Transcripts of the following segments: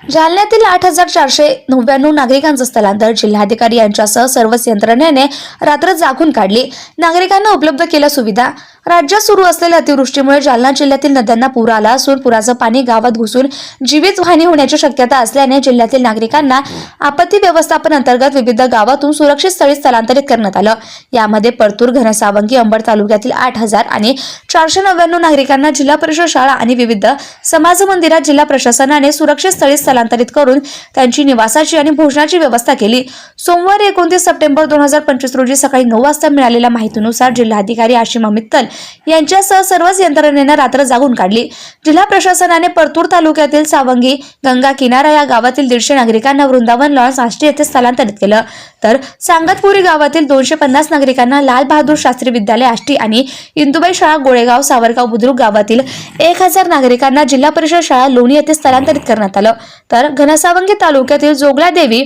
जालन्यातील आठ हजार चारशे नव्याण्णव नागरिकांचं स्थलांतर. जिल्हाधिकारी यांच्यासह सर्वच यंत्रणेने रात्र जागून काढली. नागरिकांना उपलब्ध केल्या सुविधा. राज्यात सुरू असलेल्या अतिवृष्टीमुळे जालना जिल्ह्यातील नद्यांना पूर आला असून पुराचं पाणी गावात घुसून जीवित हानी होण्याची शक्यता असल्याने जिल्ह्यातील नागरिकांना आपत्ती व्यवस्थापन अंतर्गत विविध गावातून सुरक्षित स्थळी स्थलांतरित करण्यात आलं. यामध्ये परतूर घनसावंगी अंबड तालुक्यातील आठ हजार आणि चारशे नव्याण्णव नागरिकांना जिल्हा परिषद शाळा आणि विविध समाज मंदिरात जिल्हा प्रशासनाने सुरक्षित स्थळी स्थलांतरित करून त्यांची निवासाची आणि भोजनाची व्यवस्था केली. सोमवारी एकोणतीस सप्टेंबर दोन हजार पंचवीस रोजी सकाळी नऊ वाजता मिळालेल्या माहितीनुसार जिल्हाधिकारी आशिमा मित्तल यांच्यासह सर्वच यंत्रणेनं रात्र जागून काढली. जिल्हा प्रशासनाने परतूर तालुक्यातील सावंगी गंगा किनारा या गावातील दीडशे नागरिकांना वृंदावन लॉन्स आष्टी येथे स्थलांतरित केलं. तर सांगतपुरी गावातील दोनशे पन्नास नागरिकांना लाल बहादूर शास्त्री विद्यालय आष्टी आणि इंदुबाई शाळा गोळेगाव सावरगाव बुद्रुक गावातील एक हजार नागरिकांना जिल्हा परिषद शाळा लोणी येथे स्थलांतरित करण्यात आलं. तर घनसावंगी तालुक्यातील जोगला देवी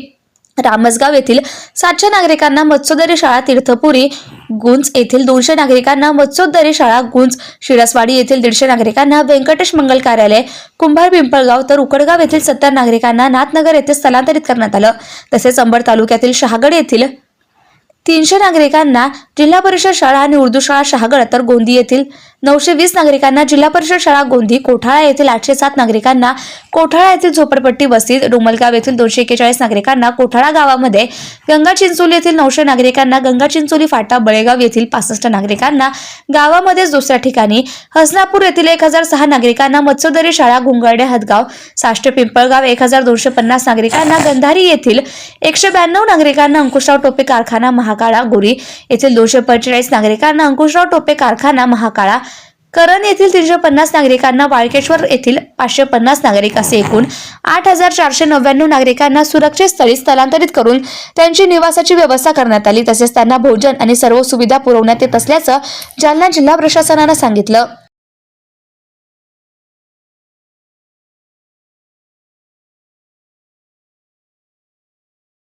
रामसगाव येथील सातशे नागरिकांना मत्स्योदरी शाळा तीर्थपुरी गुंज येथील दोनशे नागरिकांना मत्स्योदरी शाळा गुंज शिरसवाडी येथील दीडशे नागरिकांना व्यंकटेश मंगल कार्यालय कुंभार पिंपळगाव तर उकडगाव येथील सत्तर नागरिकांना नाथनगर येथे स्थलांतरित करण्यात आलं. तसेच अंबड तालुक्यातील शहागड येथील तीनशे नागरिकांना जिल्हा परिषद शाळा आणि उर्दू शाळा शहागड तर गोंदी येथील नऊशे वीस नागरिकांना जिल्हा परिषद शाळा गोंदी कोठाळा येथील आठशे सात नागरिकांना कोठाळा येथील झोपडपट्टी वस्तीत डोमलगाव येथील दोनशे एकेचाळीस नागरिकांना कोठाळा गावामध्ये गंगा चिंचोली येथील नऊशे नागरिकांना गंगा चिंचोली फाटा बळेगाव येथील पासष्ट नागरिकांना गावामध्येच दुसऱ्या ठिकाणी हसनापूर येथील एक हजार सहा नागरिकांना मत्स्योदरी शाळा गुंगर्डे हदगाव साष्ट पिंपळगाव एक हजार दोनशे पन्नास नागरिकांना गंधारी येथील एकशे ब्याण्णव नागरिकांना अंकुशराव टोपे कारखाना महाकाळा गोरी येथील दोनशे पंचेचाळीस नागरिकांना अंकुशराव टोपे कारखाना महाकाळा करण येथील तीनशे पन्नास नागरिकांना वाळकेश्वर येथील पाचशे पन्नास नागरिक असे एकूण आठ हजार चारशे नव्याण्णव नागरिकांना सुरक्षित स्थळी स्थलांतरित करून त्यांची निवासाची व्यवस्था करण्यात आली. तसेच त्यांना भोजन आणि सर्व सुविधा पुरवण्यात येत असल्याचं जालना जिल्हा प्रशासनानं सांगितलं.